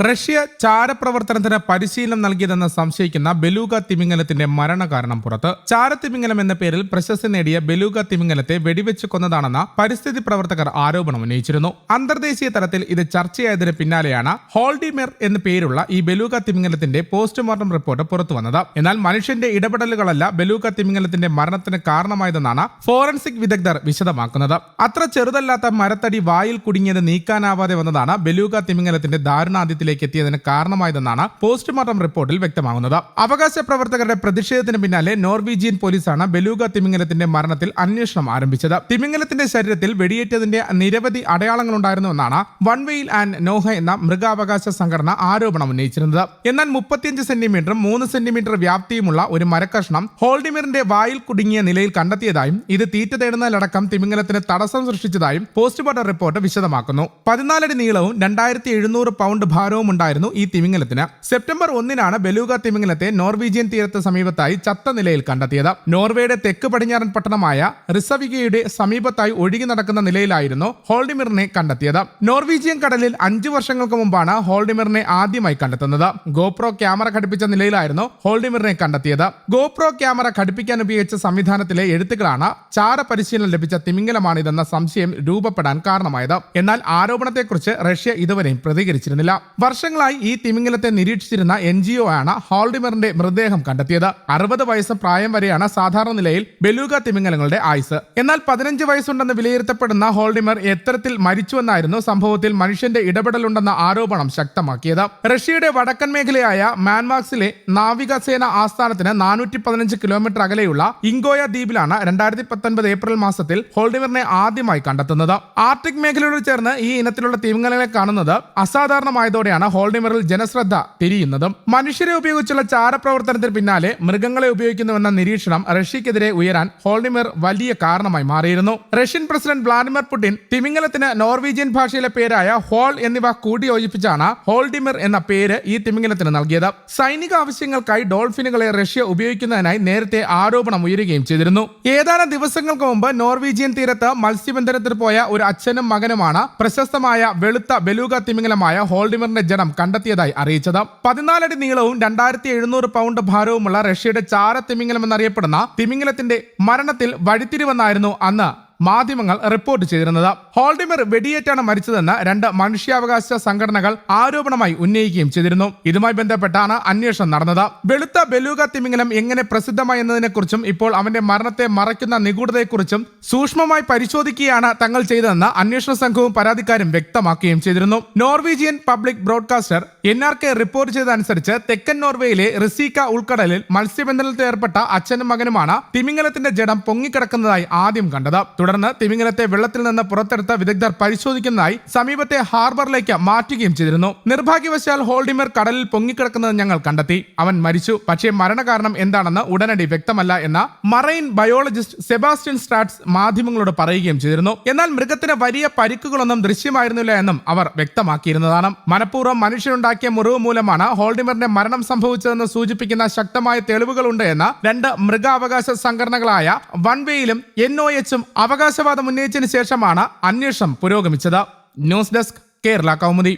Russia ചാരപ്രവർത്തനത്തിന് പരിശീലനം നൽകിയതെന്ന് സംശയിക്കുന്ന ബെലൂഗ തിമിംഗലത്തിന്റെ മരണകാരണം പുറത്ത്. ചാരത്തിമിംഗലം എന്ന പേരിൽ പ്രശസ്തി നേടിയ ബെലൂഗ തിമിംഗലത്തെ വെടിവെച്ച് കൊന്നതാണെന്ന പരിസ്ഥിതി പ്രവർത്തകർ ആരോപണം ഉന്നയിച്ചിരുന്നു. അന്തർദേശീയ തലത്തിൽ ഇത് ചർച്ചയായതിന് പിന്നാലെയാണ് ഹോൾഡിമെർ എന്ന പേരുള്ള ഈ ബെലൂഗ തിമിംഗലത്തിന്റെ പോസ്റ്റ്മോർട്ടം റിപ്പോർട്ട് പുറത്തു വന്നത്. എന്നാൽ മനുഷ്യന്റെ ഇടപെടലുകളല്ല ബെലൂഗ തിമിംഗലത്തിന്റെ മരണത്തിന് കാരണമായതെന്നാണ് ഫോറൻസിക് വിദഗ്ധർ വിശദമാക്കുന്നത്. അത്ര ചെറുതല്ലാത്ത മരത്തടി വായിൽ കുടുങ്ങിയത് നീക്കാനാവാതെ വന്നതാണ് ബെലൂഗ തിമിംഗലത്തിന്റെ ദാരുണാന്ത്യത്തിലേക്ക് എത്തിയതിന് കാരണമായതെന്നാണ് പോസ്റ്റ്മോർട്ടം റിപ്പോർട്ടിൽ വ്യക്തമാകുന്നത്. അവകാശ പ്രവർത്തകരുടെ പ്രതിഷേധത്തിന് പിന്നാലെ നോർവീജിയൻ പോലീസാണ് ബെലൂഗ തിമിംഗലത്തിന്റെ മരണത്തിൽ അന്വേഷണം ആരംഭിച്ചത്. തിമിംഗലത്തിന്റെ ശരീരത്തിൽ വെടിയേറ്റതിന്റെ നിരവധി അടയാളങ്ങളുണ്ടായിരുന്നുവെന്നാണ് വൺ വെയിൽ ആൻഡ് നോഹ എന്ന മൃഗാവകാശ സംഘടന ആരോപണം ഉന്നയിച്ചിരുന്നത്. എന്നാൽ മുപ്പത്തിയഞ്ച് സെന്റിമീറ്ററും മൂന്ന് സെന്റിമീറ്റർ വ്യാപ്തിയുമുള്ള ഒരു മരക്കഷ്ണം ഹോൾഡിമിറിന്റെ വായിൽ കുടുങ്ങിയ നിലയിൽ കണ്ടെത്തിയതായും ഇത് തീറ്റ തേടുന്നതിലടക്കം തിമിംഗലത്തിന് തടസ്സം സൃഷ്ടിച്ചതായും പോസ്റ്റ്മോർട്ടം റിപ്പോർട്ട് വിശദമാക്കുന്നു. പതിനാലടി നീളവും രണ്ടായിരത്തി എഴുന്നൂറ് പൗണ്ട് ഭാരവും ഉണ്ടായിരുന്നു ഈ തിമിംഗലത്തിന്. സെപ്റ്റംബർ ഒന്നിനാണ് ബെലൂഗ തിമിംഗലത്തെ നോർവീജിയൻ തീരത്ത് സമീപത്തായി ചത്ത നിലയിൽ കണ്ടെത്തിയത്. നോർവേയുടെ തെക്ക് പടിഞ്ഞാറൻ പട്ടണമായ റിസവിഗയുടെ സമീപത്തായി ഒഴുകി നടക്കുന്ന നിലയിലായിരുന്നു ഹോൾഡിമിറിനെ കണ്ടെത്തിയത്. നോർവീജിയൻ കടലിൽ അഞ്ചു വർഷങ്ങൾക്ക് മുമ്പാണ് ഹോൾഡിമിറിനെ ആദ്യമായി കണ്ടെത്തുന്നത്. ഗോപ്രോ ക്യാമറ ഘടിപ്പിച്ച നിലയിലായിരുന്നു ഹോൾഡിമിറിനെ കണ്ടെത്തിയത്. ഗോപ്രോ ക്യാമറ ഘടിപ്പിക്കാൻ ഉപയോഗിച്ച സംവിധാനത്തിലെ എഴുത്തുകളാണ് ചാര പരിശീലനം ലഭിച്ച തിമിംഗലമാണിതെന്ന സംശയം രൂപപ്പെടാൻ കാരണമായത്. എന്നാൽ ആരോപണത്തെക്കുറിച്ച് റഷ്യ ഇതുവരെയും പ്രതികരിച്ചിരുന്നില്ല. വർഷങ്ങളായി ഈ തിമിംഗലത്തെ നിരീക്ഷിച്ചിരുന്ന എൻ ജി ഒ ആണ് ഹോൾഡിമറിന്റെ മൃതദേഹം കണ്ടെത്തിയത്. അറുപത് വയസ്സ് പ്രായം വരെയാണ് സാധാരണ നിലയിൽ ബെലൂഗ തിമിംഗലങ്ങളുടെ ആയുസ്. എന്നാൽ പതിനഞ്ച് വയസ്സുണ്ടെന്ന് വിലയിരുത്തപ്പെടുന്ന ഹോൾഡിമർ എത്തരത്തിൽ മരിച്ചുവെന്നായിരുന്നു സംഭവത്തിൽ മനുഷ്യന്റെ ഇടപെടലുണ്ടെന്ന ആരോപണം ശക്തമാക്കിയത്. റഷ്യയുടെ വടക്കൻ മേഖലയായ മാൻമാക്സിലെ നാവികസേന ആസ്ഥാനത്തിന് നാനൂറ്റി പതിനഞ്ച് കിലോമീറ്റർ അകലെയുള്ള ഇങ്കോയ ദ്വീപിലാണ് രണ്ടായിരത്തി പത്തൊൻപത് ഏപ്രിൽ മാസത്തിൽ ഹോൾഡിമറിനെ ആദ്യമായി കണ്ടെത്തുന്നത്. ആർട്ടിക് മേഖലയോട് ചേർന്ന് ഈ ഇനത്തിലുള്ള തിമിംഗലങ്ങളെ കാണുന്നത് അസാധാരണമായതോടെയാണ് ഹോൾഡിമറിൽ ജനശ്രദ്ധ തിരിയുന്നതും. മനുഷ്യരെ ഉപയോഗിച്ചുള്ള ചാരപ്രവർത്തനത്തിന് പിന്നാലെ മൃഗങ്ങളെ ഉപയോഗിക്കുന്നുവെന്ന നിരീക്ഷണം റഷ്യക്കെതിരെ ഉയരാൻ ഹോൾഡിമർ വലിയ കാരണമായി മാറിയിരുന്നു. റഷ്യൻ പ്രസിഡന്റ് വ്ളാഡിമിർ പുടിൻ തിമിംഗലത്തിന് നോർവീജിയൻ ഭാഷയിലെ പേരായ ഹോൾ എന്നിവ കൂടിയോജിപ്പിച്ചാണ് ഹോൾഡിമിർ എന്ന പേര് ഈ തിമിംഗലത്തിന് നൽകിയത്. സൈനിക ആവശ്യങ്ങൾക്കായി ഡോൾഫിനുകളെ റഷ്യ ഉപയോഗിക്കുന്നതിനായി നേരത്തെ ആരോപണം ഉയരുകയും ചെയ്തിരുന്നു. ഏതാനും ദിവസങ്ങൾക്ക് മുമ്പ് നോർവീജിയൻ തീരത്ത് മത്സ്യബന്ധനത്തിന് പോയ ഒരു അച്ഛനും മകനുമാണ് പ്രശസ്തമായ വെളുത്ത ബെലൂഗ തിമിംഗലമായ ഹോൾഡിമറിന്റെ ജഡം കണ്ടെത്തിയതായി അറിയിച്ചത്. പതിനാലടി നീളവും രണ്ടായിരത്തി എഴുന്നൂറ് പൗണ്ട് ഭാരവുമുള്ള റഷ്യയുടെ ചാര തിമിംഗലം എന്നറിയപ്പെടുന്ന തിമിംഗലത്തിന്റെ മരണത്തിൽ വഴിത്തിരിവെന്നായിരുന്നു അന്ന് മാധ്യമങ്ങൾ റിപ്പോർട്ട് ചെയ്തിരുന്നത്. ഹോൾഡിമർ വെടിയേറ്റാണ് മരിച്ചതെന്ന് രണ്ട് മനുഷ്യാവകാശ സംഘടനകൾ ആരോപണമായി ഉന്നയിക്കുകയും ചെയ്തിരുന്നു. ഇതുമായി ബന്ധപ്പെട്ടാണ് അന്വേഷണം നടന്നത്. വെളുത്ത ബെലൂഗ തിമിംഗലം എങ്ങനെ പ്രസിദ്ധമായി എന്നതിനെക്കുറിച്ചും ഇപ്പോൾ അവന്റെ മരണത്തെ മറയ്ക്കുന്ന നിഗൂഢതയെക്കുറിച്ചും സൂക്ഷ്മമായി പരിശോധിക്കുകയാണ് തങ്ങൾ ചെയ്തതെന്ന് അന്വേഷണ സംഘവും പരാതിക്കാരും വ്യക്തമാക്കുകയും ചെയ്തിരുന്നു. Norwegian public broadcaster N R K report ചെയ്തതനുസരിച്ച് തെക്കൻ നോർവേയിലെ റിസീക്ക ഉൾക്കടലിൽ മത്സ്യബന്ധനത്തിൽ ഏർപ്പെട്ട അച്ഛനും മകനുമാണ് തിമിംഗലത്തിന്റെ ജഡം പൊങ്ങിക്കിടക്കുന്നതായി ആദ്യം കണ്ടത്. തിമിംഗലത്തെ വെള്ളത്തിൽ നിന്ന് പുറത്തെടുത്ത വിദഗ്ധർ പരിശോധിക്കുന്നതായി സമീപത്തെ ഹാർബറിലേക്ക് മാറ്റുകയും ചെയ്തിരുന്നു. നിർഭാഗ്യവശാൽ ഹോൾഡിമർ കടലിൽ പൊങ്ങിക്കിടക്കുന്നത് ഞങ്ങൾ കണ്ടെത്തി. അവൻ മരിച്ചു. പക്ഷേ മരണകാരണം എന്താണെന്ന് ഉടനടി വ്യക്തമല്ല എന്ന മറൈൻ ബയോളജിസ്റ്റ് സെബാസ്റ്റ്യൻ സ്ട്രാറ്റ്സ് മാധ്യമങ്ങളോട് പറയുകയും ചെയ്തിരുന്നു. എന്നാൽ മൃഗത്തിന് വലിയ പരിക്കുകളൊന്നും ദൃശ്യമായിരുന്നില്ല എന്നും അവർ വ്യക്തമാക്കിയിരുന്നതാണ്. മനഃപൂർവം മനുഷ്യനുണ്ടാക്കിയ മുറിവ് മൂലമാണ് ഹോൾഡിമറിന്റെ മരണം സംഭവിച്ചതെന്ന് സൂചിപ്പിക്കുന്ന ശക്തമായ തെളിവുകളുണ്ട് എന്ന് രണ്ട് മൃഗാവകാശ സംഘടനകളായ വൺവേയിലും എൻ ഒ എച്ചും അവകാശവാദം ഉന്നയിച്ചതിന് ശേഷമാണ് അന്വേഷണം പുരോഗമിച്ചത്. News desk Kerala Kaumudi.